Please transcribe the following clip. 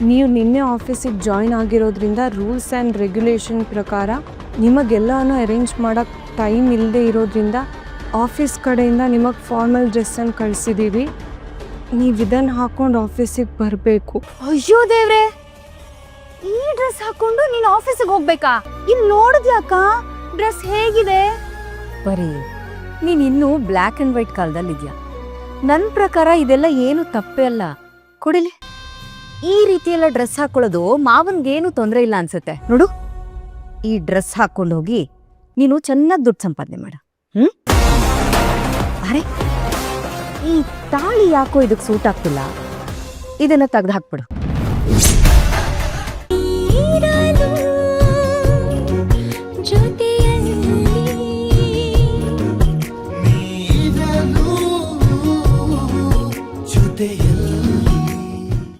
ನೀವು ನಿನ್ನೆ ಆಫೀಸಿಗೆ ಜಾಯ್ನ್ ಆಗಿರೋದ್ರಿಂದ ರೂಲ್ಸ್ ಆ್ಯಂಡ್ ರೆಗ್ಯುಲೇಷನ್ ಪ್ರಕಾರ ನಿಮಗೆಲ್ಲನೂ ಅರೇಂಜ್ ಮಾಡೋಕ್ಕೆ ಟೈಮ್ ಇಲ್ಲದೆ ಇರೋದ್ರಿಂದ ಆಫೀಸ್ ಕಡೆಯಿಂದ ನಿಮಗೆ ಫಾರ್ಮಲ್ ಡ್ರೆಸ್ಸನ್ನು ಕಳಿಸಿದ್ದೀವಿ. ನೀವು ಇದನ್ನು ಹಾಕ್ಕೊಂಡು ಆಫೀಸಿಗೆ ಬರಬೇಕು. ಅಯ್ಯೋ ದೇವ್ರೆ! ಈ ಡ್ರೆಸ್ ಹಾಕೊಂಡು ನೀನು ಆಫೀಸಿಗೆ ಹೋಗ್ಬೇಕಾ? ಇಲ್ಲಿ ನೋಡಿದ್ಯಾಕ ಡ್ರೆಸ್ ಹೇಗಿದೆ? ಬರೀ ನೀನು ಇನ್ನೂ ಬ್ಲ್ಯಾಕ್ ಆ್ಯಂಡ್ ವೈಟ್ ಕಾಲದಲ್ಲಿದ್ಯಾ? ನನ್ನ ಪ್ರಕಾರ ಇದೆಲ್ಲ ಏನು ತಪ್ಪೇ ಅಲ್ಲ. ಕೊಡಿಲಿ. ಈ ರೀತಿ ಎಲ್ಲ ಡ್ರೆಸ್ ಹಾಕೊಳ್ಳೋದು ಮಾವನ್ಗೇನು ತೊಂದರೆ ಇಲ್ಲ ಅನ್ಸುತ್ತೆ. ನೋಡು. ಈ ಡ್ರೆಸ್ ಹಾಕೊಂಡು ಹೋಗಿ ನೀನು ಚೆನ್ನಾಗಿ ದುಡ್ಡು ಸಂಪಾದನೆ ಮಾಡ. ಹ್ಮ್? ಅರೆ, ಈ ತಾಳಿ ಯಾಕೋ ಇದಕ್ಕೆ ಸೂಟ್ ಆಗ್ತಿಲ್ಲ? ಇದನ್ನ ತೆಗೆದು ಹಾಕ್ಬಿಡು. ಜೊತೆಯಲ್ಲಿ